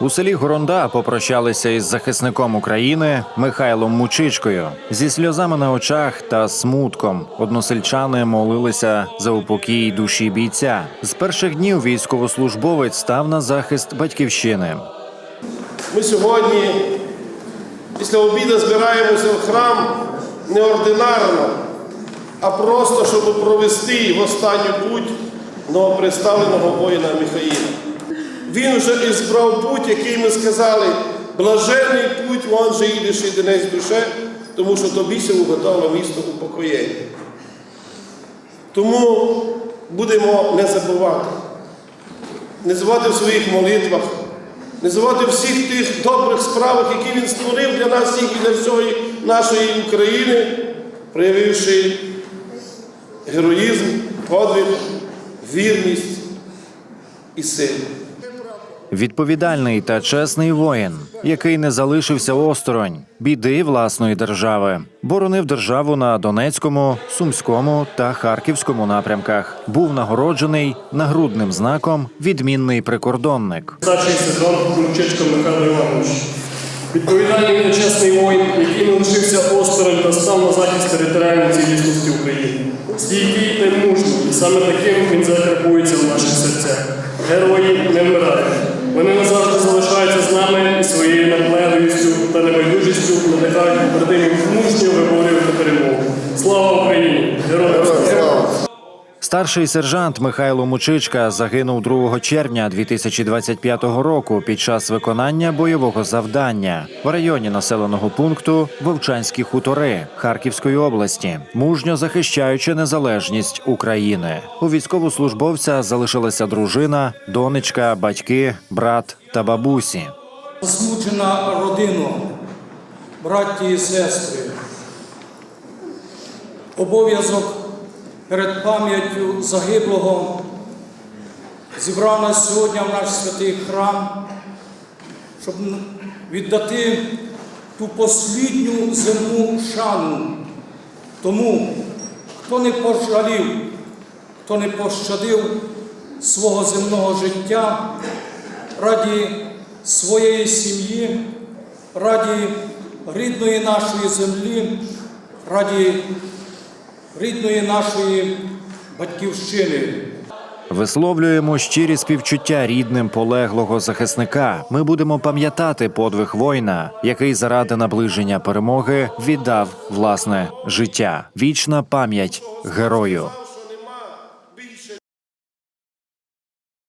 У селі Горонда попрощалися із захисником України Михайлом Мучичкою зі сльозами на очах та смутком. Односельчани молилися за упокій душі бійця. З перших днів військовослужбовець став на захист батьківщини. Ми сьогодні після обіду збираємося в храм неординарно, а просто, щоб провести в останню путь новоприставленого воїна Михаїла. Він вже ізбрав путь, який ми сказали, блажений путь, вон же їдеш і денець душе, тому що тобі сьогодні готове місто упокоєння. Тому будемо не забувати не забувати в своїх молитвах, не забувати всіх тих добрих справах, які він створив для нас всіх і для всієї нашої України, проявивши героїзм, подвиг, вірність і силу. Відповідальний та чесний воїн, який не залишився осторонь біди власної держави, боронив державу на Донецькому, Сумському та Харківському напрямках. Був нагороджений нагрудним знаком відмінний прикордонник. Старший сержант Мучечко Михайло Іванович. Відповідальний та чесний воїн, який не лишився осторонь та став на захист територіальної цілісності України. Стійкий та мужній, саме таким він закарбується в наших серцях. Герої не вмирають. Старший сержант Михайло Мучичка загинув 2 червня 2025 року під час виконання бойового завдання в районі населеного пункту Вовчанські хутори Харківської області, мужньо захищаючи незалежність України. У військовослужбовця залишилася дружина, донечка, батьки, брат та бабусі. засмучена родину, браті і сестри. Обов'язок перед пам'яттю загиблого. Зібрав нас сьогодні в наш святий храм, щоб віддати ту послідню земну шану. Тому, хто не пожалів, хто не пощадив свого земного життя раді своєї сім'ї, раді рідної нашої землі, раді рідної нашої батьківщини. Висловлюємо щирі співчуття рідним полеглого захисника. Ми будемо пам'ятати подвиг воїна, який заради наближення перемоги віддав власне життя. Вічна пам'ять герою.